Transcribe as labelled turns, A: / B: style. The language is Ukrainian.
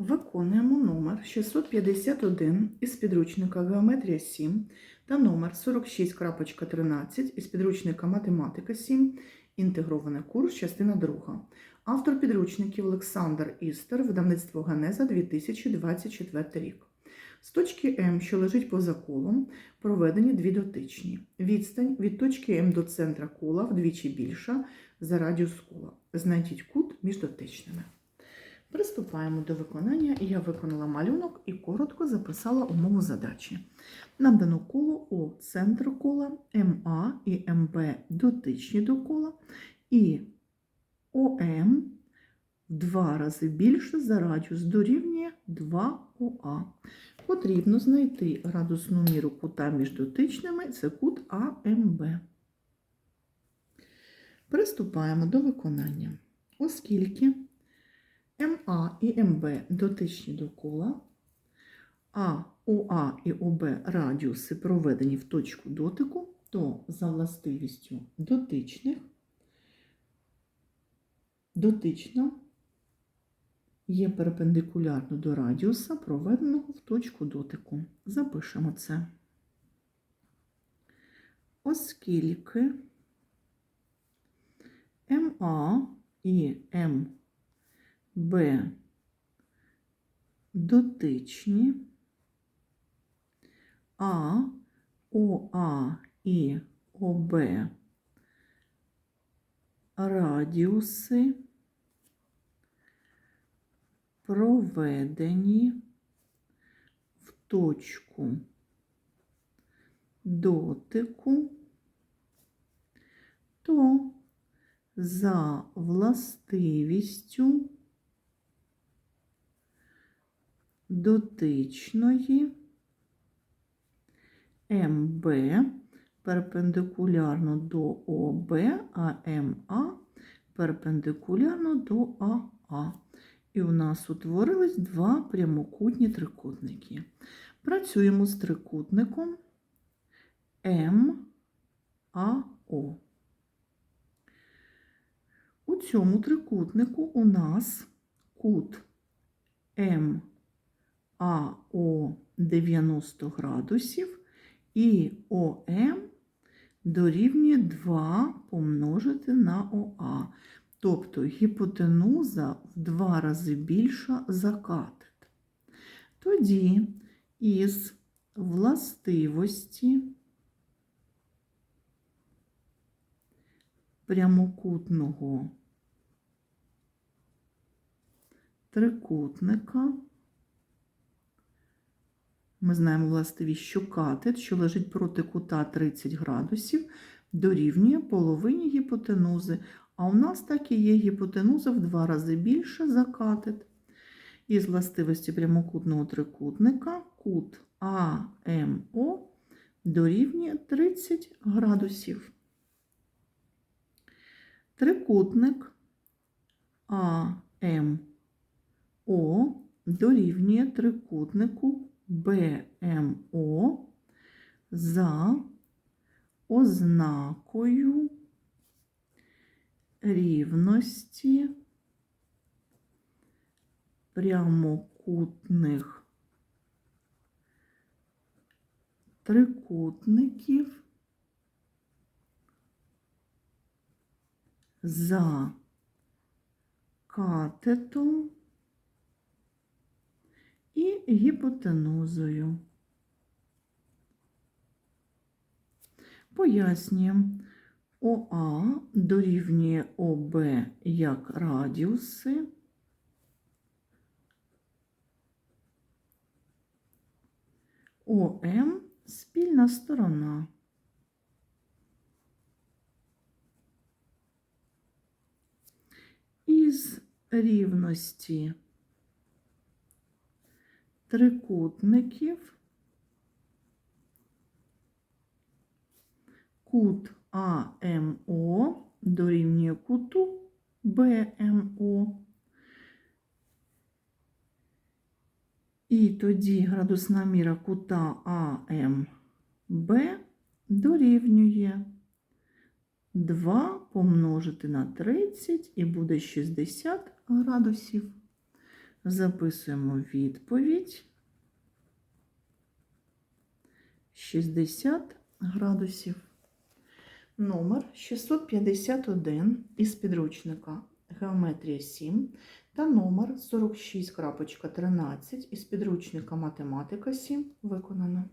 A: Виконуємо номер 651 із підручника Геометрія 7 та номер 46.13 із підручника Математика 7, інтегрований курс, частина 2. Автор підручників Олександр Істер, видавництво Ганеза 2024 рік. З точки М, що лежить поза колом, проведені дві дотичні. Відстань від точки М до центра кола вдвічі більша за радіус кола. Знайдіть кут між дотичними. Приступаємо до виконання. Я виконала малюнок і коротко записала умову задачі. Нам дано коло О центр кола, МА і МБ дотичні до кола, і ОМ в два рази більше за радіус дорівнює 2ОА. Потрібно знайти градусну міру кута між дотичними, це кут АМБ. Приступаємо до виконання. Оскільки МА і МБ дотичні до кола, а ОА і ОБ радіуси проведені в точку дотику, то за властивістю дотичних дотична є перпендикулярно до радіуса, проведеного в точку дотику. Запишемо це. Оскільки МА і МБ дотичні, а. ОА і. ОБ радіуси. Проведені в точку дотику, то за властивістю дотичної МБ перпендикулярно до ОБ, а МА перпендикулярно до АА. І у нас утворились два прямокутні трикутники. Працюємо з трикутником МАО. У цьому трикутнику у нас кут МАО 90 градусів і ОМ дорівнює 2 помножити на ОА. Тобто гіпотенуза в два рази більша за катет. Тоді із властивості прямокутного трикутника ми знаємо властивість, що катет, що лежить проти кута 30 градусів, дорівнює половині гіпотенузи, а у нас так і є гіпотенуза в два рази більше за катет. Із властивості прямокутного трикутника кут АМО дорівнює 30 градусів. Трикутник АМО дорівнює трикутнику БМО за ознакою рівності прямокутних трикутників за катетом гіпотенузою. Пояснюємо, ОА дорівнює ОБ як радіуси. ОМ спільна сторона. Із рівності трикутників кут АМО дорівнює куту БМО. І тоді градусна міра кута АМБ дорівнює 2 помножити на 30 і буде 60 градусів. Записуємо відповідь 60 градусів. Номер 651 із підручника Геометрія 7 та номер 46.13 із підручника Математика 7 виконано.